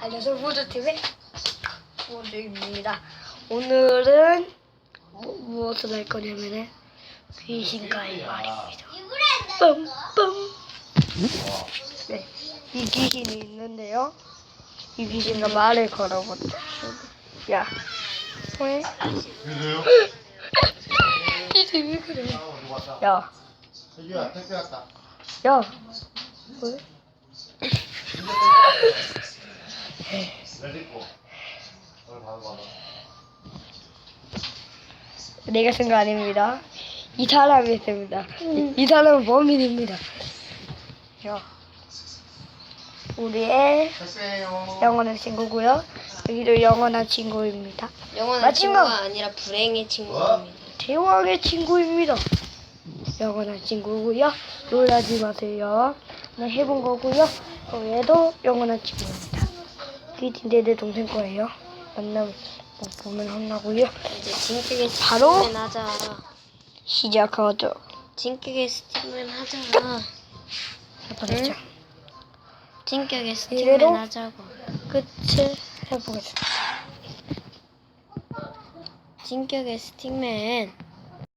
알려서 모두TV 모두입니다. 오늘은 뭐, 무엇을 할 거냐면은 귀신과의 말입니다. 빰빰. 네, 이 귀신이 있는데요. 이 귀신과 말을 걸어보자. 야, 왜? 이게 왜 그래? 야. 야, 왜? 레디코. 오늘 받아 받아. 내가 쓴 거 아닙니다. 이 사람이 했습니다. 이, 이 사람은 범인입니다. 야, 우리의. 영원한 친구고요. 여기도 영원한 친구입니다. 영원한 마지막! 친구가 아니라 불행의 친구입니다. 대왕의 친구입니다. 영원한 친구고요. 놀라지 마세요. 그냥 해본 거고요. 어, 얘도 영원한 친구입니다. 귀신데 내 동생 거예요. 만나면 뭐 보면 혼나고요. 이제 진격의 바로? 스팀맨 하자. 시작하죠. 진격의 스팀맨 하자. 해보겠죠. 진격의 스팀맨 이대로? 하자고. 끝을 해보겠습니다. 진격의 스틱맨.